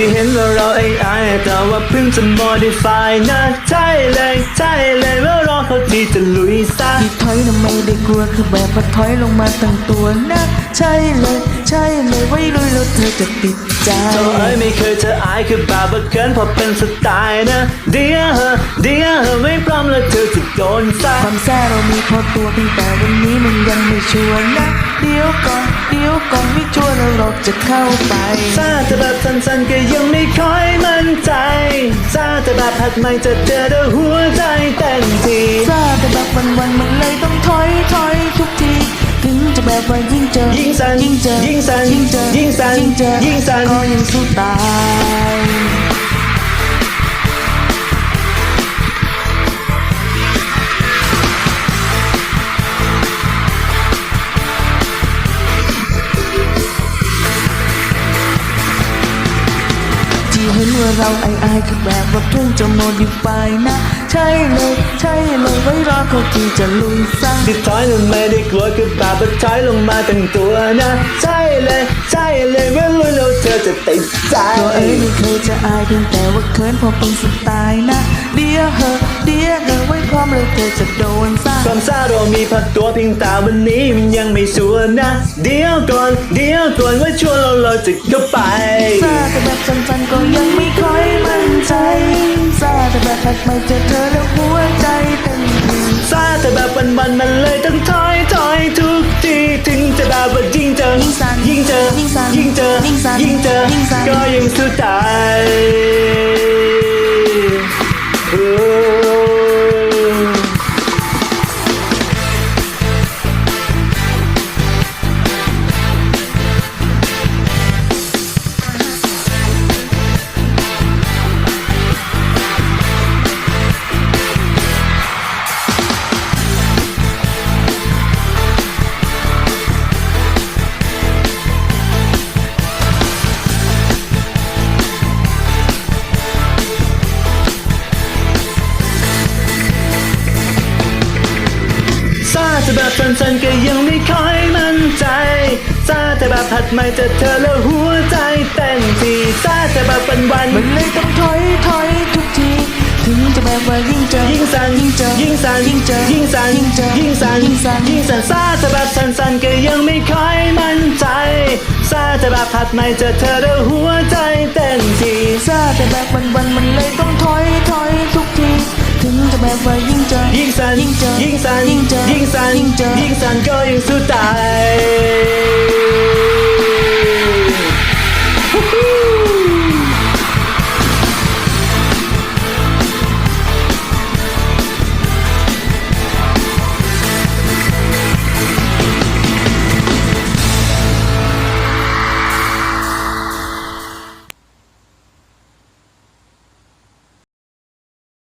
ที่เห็นว่าเราไอ้ไอายแต่ว่าเพิ่งจะ modify นะใช่เลยใช่เลยว่ารอเขาที่จะลุยซะที่ถอยน่ะไม่ได้กลัวคือแบบว่าถอยลงมาตั้งตัวนะใช่เลยใช่เลยไว้ลุยแล้วเธอจะติดใจเธอเอ้ยไม่เคยจะอายคือแบบว่าเขินเพราะเป็นสไตล์นะเดียวเหอะเดียวเหอะไม่พร้อมแล้วเธอจะโดนซะความแซ่เรามีพอตัวเพียงแต่วันนี้มันยังไม่ชัวร์นะ เดี๋ยวก่อนเดี๋ยวก่อนไม่ชัวร์แล้วเราจะเข้าไปซาแต่แบบสั้นๆก็ยังไม่ค่อยมั่นใจซาแต่แบบหัดใหม่จะเจอแต่หัวใจเต้นทีซาแต่แบบวันวันๆมันเลยต้องถอยถอยทุกทีถึงจะแบบว่ายิ่งเจอยิ่งสั่นยิ่งเจอยิ่งสั่นยิ่งเจอยิ่งสั่นยิ่งเจอยิ่งสั่นก็ยังสู้ตาย เห็นว่าเราไอไอายคือแบบว่าเพิ่งจะโมดิฟายนะ ใช่เลย ใช่เลยไว้รอเขาที่จะลุยซะที่ถอยนั้นไม่ได้กลัวคือแบบว่าถอยลงมาตั้งตัวนะ ใช่เลย ใช่เลยเมื่อรู้แล้วเธอจะติดใจตัวเอ้ยไม่เคยจะอายเพียงแต่ว่าเขินเพอเป็นสไตล์นะ เดียวเหอะเดียวเหอะไว้พร้อมเลยเธอจะโดนซะความซาเรามีพักตัวเพียงแต่วันนี้มันยังไม่ชัวร์นะ เดี๋ยวก่อน เดี๋ยวก่อนว่าชัวร์เราเราจะเข้าไปัดไม่เจอเธอแล้วหัวใจเต้นทีซาแต่แบบวันวันๆมันเลยต้องถอยถอยทุกทีถึงจะแบบว่ายิ่งเจอยิ่งสั่นยิ่งเจอยิ่งสั่นยิ่งเจอยิ่งสั่นยิ่งเจอยิ่งสั่นก็ยังสุดใจ ซาแต่แบบสั้นๆก็ยังไม่ค่อยมั่นใจซาแต่แบบผัดใหม่เจอเธอแล้วหัวใจเต้นทีซาแต่แบบวันวันมันเลยต้องถอยถอยทุกทีถึงจะแบบว่ายิ่งเจอยิ่งสั่นยิ่งเจอยิ่งสั่นยิ่งเจอยิ่งสั่นยิ่งเจอยิ่งสั่นยิ่งสั่นยิ่งสั่นซาแต่แบบสั้นๆก็ยังไม่ค่อยมั่นใจซาแต่แบบผัดใหม่เจอเธอแล้วหัวใจเต้นทีซาแต่แบบวันวันมันเลยต้องถอยถอยทุกที ถึงจะแบบว่ายิ่งเจอยิ่งสั่นยิ่งเจอยิ่งสั่นยิ่งเจอยิ่งสั่นยิ่งเจอยิ่งสั่นก็ยิ่งสู้ตาย